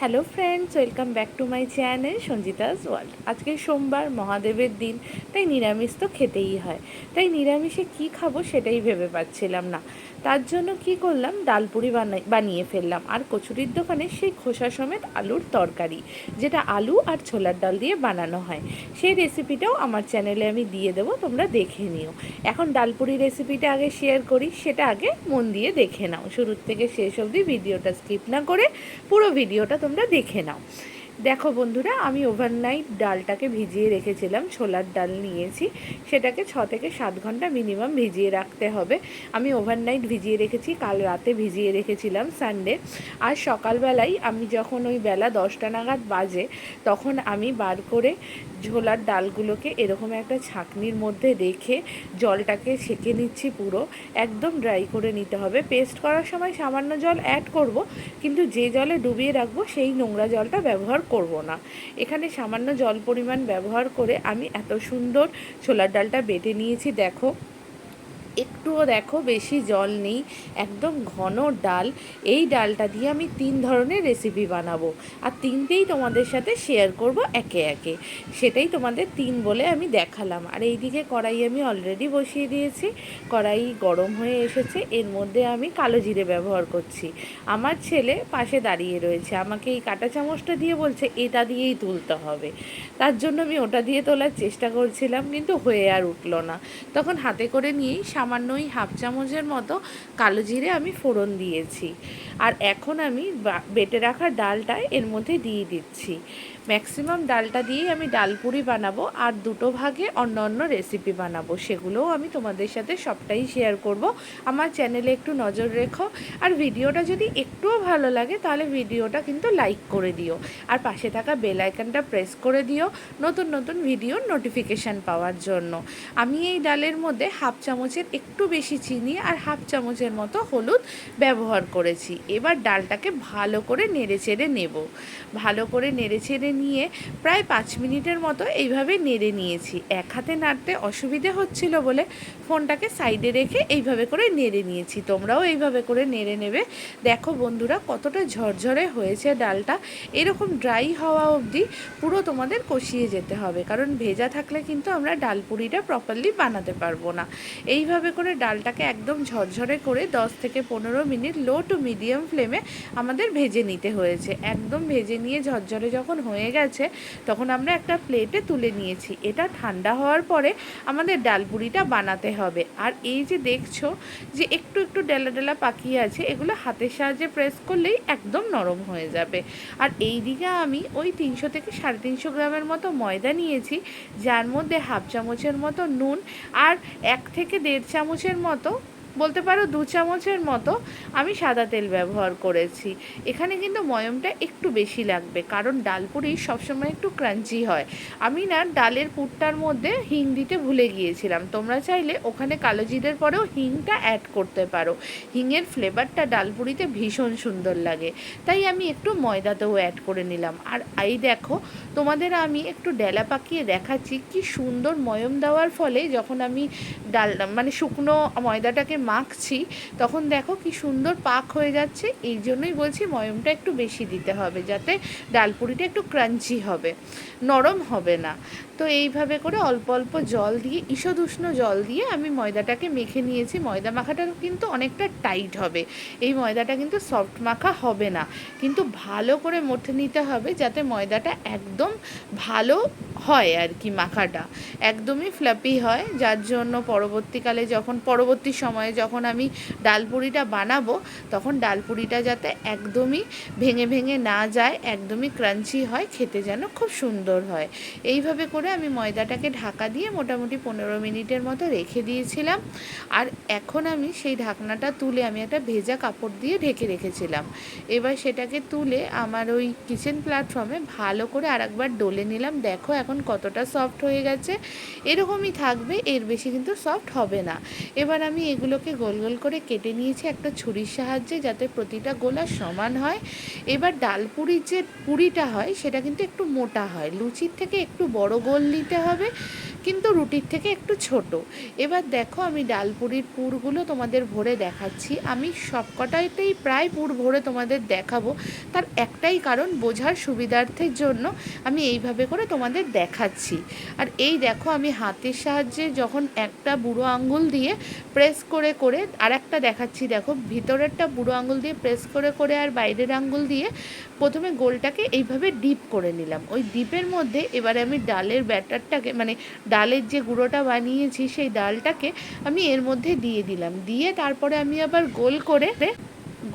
Hello friends welcome back to my channel Sanjita's world আজকে সোমবার, মহাদেবের দিন, তাই নিরামিষ তো খেতেই হয়। তাই নিরামিষে কি খাব সেটাই ভেবে পাচ্ছিলাম না। তার জন্য কি করলাম? ডালপুরি বানাই বানিয়ে ফেললাম। আর কচুরির দোকানে সেই খোসা সমেত আলুর তরকারি, যেটা আলু আর ছোলার ডাল দিয়ে বানানো হয়। সেই রেসিপিটাও আমার চ্যানেলে আমি দিয়ে দেবো, তোমরা দেখে নিও। এখন ডালপুরি রেসিপিটা আগে শেয়ার করি, সেটা আগে মন দিয়ে দেখে নাও। শুরুর থেকে শেষ অবধি ভিডিওটা স্কিপ না করে পুরো ভিডিওটা তোমরা দেখে নাও। দেখো বন্ধুরা, আমি ওভারনাইট ডালটাকে ভিজিয়ে রেখেছিলাম, ছোলার ডাল নিয়েছি। সেটাকে ছ থেকে সাত ঘণ্টা মিনিমাম ভিজিয়ে রাখতে হবে। আমি ওভারনাইট ভিজিয়ে রেখেছি, কাল রাতে ভিজিয়ে রেখেছিলাম সানডে আর সকালবেলাই আমি যখন ওই বেলা দশটা নাগাদ বাজে, তখন আমি বার করে ঝোলার ডালগুলোকে এরকম একটা ছাঁকনির মধ্যে রেখে জলটাকে ছেঁকে নিচ্ছি পুরো। একদম ড্রাই করে নিতে হবে। পেস্ট করার সময় সামান্য জল অ্যাড করব, কিন্তু যে জলে ডুবিয়ে রাখব সেই নোংরা জলটা ব্যবহার করব না। এখানে সামান্য জল পরিমাণ ব্যবহার করে আমি এত সুন্দর ছোলার ডালটা বেটে নিয়েছি, দেখো। একটুও দেখো বেশি জল নেই, একদম ঘন ডাল। এই ডালটা দিয়ে আমি তিন ধরনের রেসিপি বানাবো। আর তিনটেই তোমাদের সাথে শেয়ার করব একে একে। সেটাই তোমাদের তিন বলে আমি দেখালাম। আর এইদিকে কড়াই আমি অলরেডি বসিয়ে দিয়েছি। কড়াই গরম হয়ে এসেছে। এর মধ্যে আমি কালো জিরে ব্যবহার করছি। আমার ছেলে পাশে দাঁড়িয়ে রয়েছে। আমাকে এই কাঁটা চামচটা দিয়ে বলছে, এটা দিয়েই তুলতে হবে। তার জন্য আমি ওটা দিয়ে তোলার চেষ্টা করছিলাম, কিন্তু হয়ে আর উঠল না। তখন হাতে করে নিয়েই সামান্য ওই হাফ চামচের মতো কালো জিরে আমি ফোড়ন দিয়েছি। আর এখন আমি বেটে রাখা ডালটা এর মধ্যে দিয়ে দিচ্ছি। ম্যাক্সিমাম ডালটা দিয়েই আমি ডালপুরি বানাবো আর দুটো ভাগে অন্য অন্য রেসিপি বানাবো। সেগুলোও আমি তোমাদের সাথে সবটাই শেয়ার করব। আমার চ্যানেলে একটু নজর রেখো। আর ভিডিওটা যদি একটুও ভালো লাগে, তাহলে ভিডিওটা কিন্তু লাইক করে দিও। আর পাশে থাকা বেল আইকনটা প্রেস করে দিও নতুন নতুন ভিডিওর নোটিফিকেশান পাওয়ার জন্য। আমি এই ডালের মধ্যে হাফ চামচের একটু বেশি চিনি আর হাফ চামচের মতো হলুদ ব্যবহার করেছি। এবার ডালটাকে ভালো করে নেড়ে চেড়ে নেব। ভালো করে নেড়ে চেড়ে নিয়ে প্রায় পাঁচ মিনিটের মতো এইভাবে নেড়ে নিয়েছি। এক হাতে নাড়তে অসুবিধে হচ্ছিল বলে ফোনটাকে সাইডে রেখে এইভাবে করে নেড়ে নিয়েছি। তোমরাও এইভাবে করে নেড়ে নেবে। দেখো বন্ধুরা, কতটা ঝরঝরে হয়েছে ডালটা। এরকম ড্রাই হওয়া অবধি পুরো তোমাদের কষিয়ে যেতে হবে। কারণ ভেজা থাকলে কিন্তু আমরা ডালপুরিটা প্রপারলি বানাতে পারব না। এইভাবে করে ডালটাকে একদম ঝরঝরে করে দশ থেকে পনেরো মিনিট লো টু মিডিয়াম ফ্লেমে আমাদের ভেজে নিতে হয়েছে। একদম ভেজে নিয়ে ঝরঝরে যখন হয়ে গেছে, তখন আমরা একটা প্লেটে তুলে নিয়েছি। এটা ঠান্ডা হওয়ার পরে আমাদের ডালপুরিটা বানাতে হবে। আর এই যে দেখছ যে একটু একটু ডেলা ডেলা পাকিয়ে আছে, এগুলো হাতের সাহায্যে প্রেস করলেই একদম নরম হয়ে যাবে। আর এই দিকে আমি ওই তিনশো থেকে সাড়ে তিনশো গ্রামের মতো ময়দা নিয়েছি, যার মধ্যে হাফ চামচের মতো নুন আর এক থেকে দেড় চামচের মতো বলতে পারো দু চামচের মতো আমি সাদা তেল ব্যবহার করেছি। এখানে কিন্তু ময়মটা একটু বেশি লাগবে, কারণ ডালপুরি সবসময় একটু ক্রাঞ্চি হয়। আমি না ডালের পুরটার মধ্যে হিং দিতে ভুলে গিয়েছিলাম। তোমরা চাইলে ওখানে কালো জিরের পরেও হিংটা অ্যাড করতে পারো। হিংয়ের ফ্লেভারটা ডাল ডালপুরিতে ভীষণ সুন্দর লাগে। তাই আমি একটু ময়দাতেও অ্যাড করে নিলাম। আর এই দেখো, তোমাদের আমি একটু ডেলা পাকিয়ে দেখাচ্ছি কি সুন্দর ময়ম দেওয়ার ফলে যখন আমি ডাল মানে শুকনো ময়দাটাকে মাখছি, তখন দেখো কি সুন্দর পাক হয়ে যাচ্ছে। এই জন্যই বলছি ময়মটা একটু বেশি দিতে হবে যাতে ডালপুরিটা একটু ক্রাঞ্চি হবে, নরম হবে না। তো এইভাবে করে অল্প অল্প জল দিয়ে ঈষদ উষ্ণ জল দিয়ে আমি ময়দাটাকে মেখে নিয়েছি। ময়দা মাখাটা কিন্তু অনেকটা টাইট হবে। এই ময়দাটা কিন্তু সফট মাখা হবে না। কিন্তু ভালো করে মঠে নিতে হবে যাতে ময়দাটা একদম ভালো হয় আর কি মাখাটা। একদমই ফ্ল্যাপি হয়। যার জন্য পরবর্তীকালে যখন, পরবর্তী সময়ে যখন আমি ডালপুরিটা বানাবো, তখন ডালপুরিটা যাতে একদমই ভেঙে ভেঙে না যায়, একদমই ক্রাঞ্চি হয়, খেতে যেন খুব সুন্দর হয়। এইভাবে করে আমি ময়দাটাকে ঢাকা দিয়ে মোটামুটি পনেরো মিনিটের মতো রেখে দিয়েছিলাম। আর এখন আমি সেই ঢাকনাটা তুলে আমি একটা ভেজা কাপড় দিয়ে ঢেকে রেখেছিলাম। এবার সেটাকে তুলে আমার ওই কিচেন প্ল্যাটফর্মে ভালো করে আরেকবার ডলে নিলাম। দেখো এখন কতটা সফট হয়ে গেছে। এরকমই থাকবে, এর বেশি কিন্তু সফট হবে না। এবার আমি এগুলোকে গোল গোল করে কেটে নিয়েছি একটা ছুরির সাহায্যে যাতে প্রতিটা গোলা সমান হয়। এবার ডালপুরির যে পুরিটা হয়, সেটা কিন্তু একটু মোটা হয়। লুচির থেকে একটু বড় গোল নিতে হবে। কিন্তু রুটির থেকে একটু ছোট। এবার দেখো আমি ডাল পুরির পুরগুলো তোমাদের ভরে দেখাচ্ছি। আমি সবকটাইতেই প্রায় পুর ভরে তোমাদের দেখাবো। তার একটাই কারণ বোঝার সুবিধার্থের জন্য আমি এইভাবে করে তোমাদের দেখাচ্ছি। আর এই দেখো আমি হাতের সাহায্যে যখন একটা বুড়ো আঙ্গুল দিয়ে প্রেস করে করে আর একটা দেখাচ্ছি। দেখো ভিতরেরটা বুড়ো আঙ্গুল দিয়ে প্রেস করে করে আর বাইরের আঙ্গুল দিয়ে প্রথমে গোলটাকে এইভাবে ডিপ করে নিলাম। ওই ডিপের মধ্যে এবারে আমি ডালের ব্যাটারটাকে মানে ডালের যে গুঁড়োটা বানিয়েছি, সেই ডালটাকে আমি এর মধ্যে দিয়ে দিলাম। দিয়ে তারপরে আমি আবার গোল করে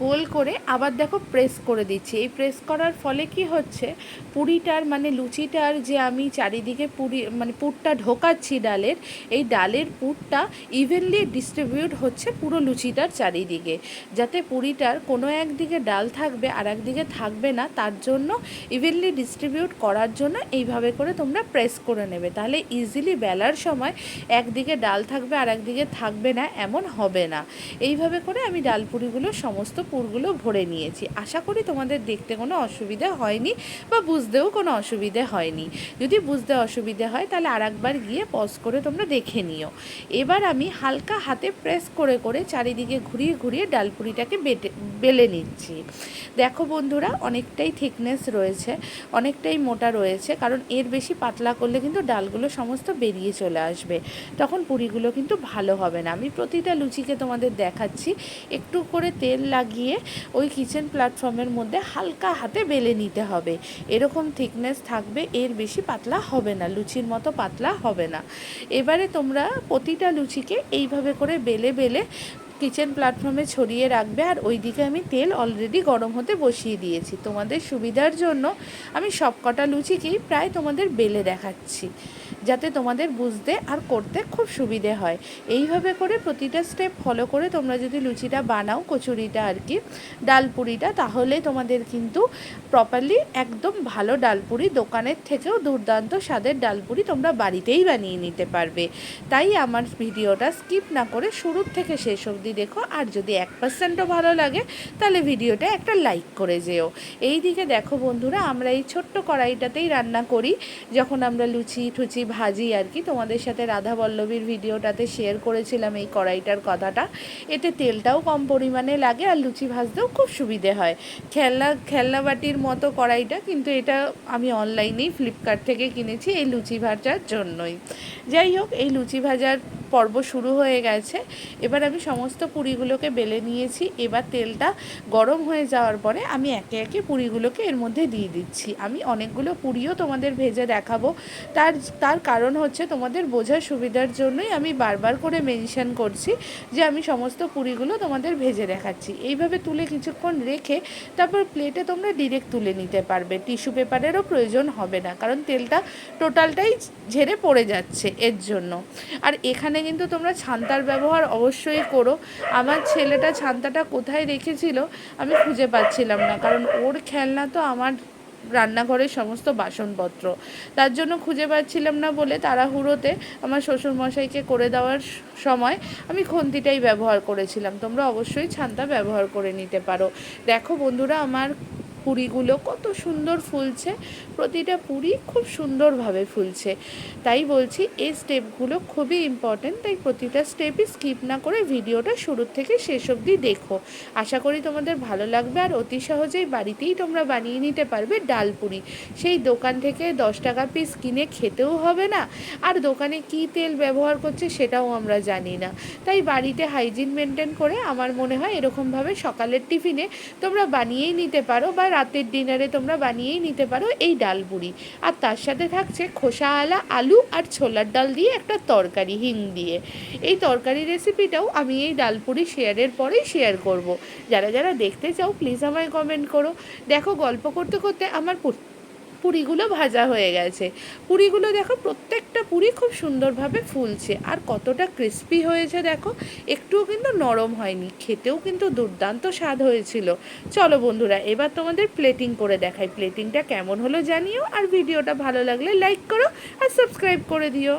গোল করে আবার দেখো প্রেস করে দিচ্ছি। এই প্রেস করার ফলে কি হচ্ছে? পুরিটার মানে লুচিটার যে আমি চারিদিকে পুরি মানে পুরটা ঢোকাচ্ছি ডালের, এই ডালের পুরটা ইভেনলি ডিস্ট্রিবিউট হচ্ছে পুরো লুচিটার চারিদিকে। যাতে পুরিটার কোনো একদিকে ডাল থাকবে আর একদিকে থাকবে না, তার জন্য ইভেনলি ডিস্ট্রিবিউট করার জন্য এইভাবে করে তোমরা প্রেস করে নেবে। তাহলে ইজিলি বেলার সময় একদিকে ডাল থাকবে আর একদিকে থাকবে না, এমন হবে না। এইভাবে করে আমি ডাল পুরিগুলো সমস্ত পুরগুলো ভরে নিয়েছি। আশা করি তোমাদের দেখতে কোনো অসুবিধা হয়নি বা বুঝতেও কোনো অসুবিধে হয়নি। যদি বুঝতে অসুবিধে হয় তাহলে আর একবার গিয়ে পজ করে তোমরা দেখে নিও। এবার আমি হালকা হাতে প্রেস করে করে চারিদিকে ঘুরিয়ে ঘুরিয়ে ডালপুরিটাকে বেটে বেলে নিচ্ছি। দেখো বন্ধুরা, অনেকটাই থিকনেস রয়েছে, অনেকটাই মোটা রয়েছে, কারণ এর বেশি পাতলা করলে কিন্তু ডালগুলো সমস্ত বেরিয়ে চলে আসবে। তখন পুরিগুলো কিন্তু ভালো হবে না। আমি প্রতিটা লুচিকে তোমাদের দেখাচ্ছি। একটু করে তেল লাগিয়ে ওই কিচেন প্ল্যাটফর্মের মধ্যে হালকা হাতে বেলে নিতে হবে। এরকম থিকনেস থাকবে, এর বেশি পাতলা হবে না, লুচির মতো পাতলা হবে না। এবারে তোমরা প্রতিটা লুচিকে এইভাবে করে বেলে বেলে কিচেন প্ল্যাটফর্মে ছড়িয়ে রাখবে আর ওই দিকে আমি তেল অলরেডি গরম হতে বসিয়ে দিয়েছি। তোমাদের সুবিধার জন্য আমি সব কটা লুচিকেই প্রায় তোমাদের বেলে দেখাচ্ছি। যাতে তোমাদের বুঝতে আর করতে খুব সুবিধে হয়। এইভাবে করে প্রতিটা স্টেপ ফলো করে তোমরা যদি লুচিটা বানাও, কচুরিটা আর কি, ডালপুরিটা, তাহলে তোমাদের কিন্তু প্রপারলি একদম ভালো ডালপুরি, দোকানের থেকেও দুর্দান্ত স্বাদের ডালপুরি তোমরা বাড়িতেই বানিয়ে নিতে পারবে। তাই আমার ভিডিওটা স্কিপ না করে শুরুর থেকে শেষ অবধি দেখো, আর যদি এক পার্সেন্টও ভালো লাগে, তাহলে ভিডিওটা একটা লাইক করে যেও। এই দিকে দেখো বন্ধুরা, আমরা এই ছোট্ট কড়াইটাতেই রান্না করি। যখন আমরা লুচি টুচি ভাজি আর কি। তোমাদের সাথে রাধা বল্লভীর ভিডিওটাতে শেয়ার করেছিলাম এই কড়াইটার কথাটা। এতে তেলটাও কম পরিমাণে লাগে আর লুচি ভাজতেও খুব সুবিধে হয়। খেলনা খেলনা বাটির মতো কড়াইটা কিন্তু এটা আমি অনলাইনেই ফ্লিপকার্ট থেকে কিনেছি এই লুচি ভাজার জন্যই। যাই হোক, এই লুচি ভাজার পর্ব শুরু হয়ে গেছে। এবার আমি সমস্ত পুরিগুলোকে বেলে নিয়েছি। এবার তেলটা গরম হয়ে যাওয়ার পরে আমি একে একে পুরিগুলোকে এর মধ্যে দিয়ে দিচ্ছি। আমি অনেকগুলো পুরিও তোমাদের ভেজে দেখাবো। তার তার কারণ হচ্ছে তোমাদের বোঝার সুবিধার জন্যই আমি বারবার করে মেনশন করছি যে আমি সমস্ত পুরিগুলো তোমাদের ভেজে দেখাচ্ছি। এইভাবে তুলে কিছুক্ষণ রেখে তারপর প্লেটে তোমরা ডিরেক্ট তুলে নিতে পারবে। টিস্যু পেপারেরও প্রয়োজন হবে না, কারণ তেলটা টোটালটাই ঝেড়ে পড়ে যাচ্ছে এর জন্য। আর এখানে কিন্তু তোমরা ছান্তার ব্যবহার অবশ্যই করো। আমার ছেলেটা ছান্তাটা কোথায় রেখেছিল আমি খুঁজে পাচ্ছিলাম না, কারণ ওর খেলনা তো আমার রান্নাঘরের সমস্ত বাসনপত্র। তার জন্য খুঁজে পাচ্ছিলাম না বলে তাড়াহুড়োতে আমার শ্বশুরমশাইকে করে দেওয়ার সময় আমি খন্তিটাই ব্যবহার করেছিলাম। তোমরা অবশ্যই ছান্তা ব্যবহার করে নিতে পারো। দেখো বন্ধুরা, আমার পুরিগুলো কত সুন্দর ফুলছে। প্রতিটা পুরি খুব সুন্দরভাবে ফুলছে। তাই বলছি, এই স্টেপগুলো খুবই ইম্পর্টেন্ট তাই প্রতিটা স্টেপই স্কিপ না করে ভিডিওটা শুরুর থেকে শেষ অবধি দেখো। আশা করি তোমাদের ভালো লাগবে, আর অতি সহজেই বাড়িতেই তোমরা বানিয়ে নিতে পারবে ডাল পুরি। সেই দোকান থেকে দশ টাকা পিস কিনে খেতেও হবে না, আর দোকানে কি তেল ব্যবহার করছে সেটাও আমরা জানি না। তাই বাড়িতে হাইজিন মেনটেন করে, আমার মনে হয় এরকমভাবে সকালের টিফিনে তোমরা বানিয়েই নিতে পারো, বা রাতের ডিনারে তোমরা বানিয়েই নিতে পারো এই ডাল বুড়ি। আর তার সাথে থাকছে খোসা আলা, আলু আর ছোলার ডাল দিয়ে একটা তরকারি, হিং দিয়ে। এই তরকারি রেসিপিটাও আমি এই ডাল পুরি শেয়ারের পরেই শেয়ার করব। যারা যারা দেখতে চাও প্লিজ আমায় কমেন্ট করো। দেখো, গল্প করতে করতে আমার পুরিগুলো ভাজা হয়ে গেছে। পুরিগুলো দেখো, প্রত্যেকটা পুরি খুব সুন্দরভাবে ফুলছে। আর কতটা ক্রিস্পি হয়েছে দেখো, একটুও কিন্তু নরম হয়নি, খেতেও কিন্তু দুর্দান্ত স্বাদ হয়েছিল। চলো বন্ধুরা, এবার তোমাদের প্লেটিং করে দেখাই। প্লেটিংটা কেমন হলো জানিও, আর ভিডিওটা ভালো লাগলে লাইক করো আর সাবস্ক্রাইব করে দিও।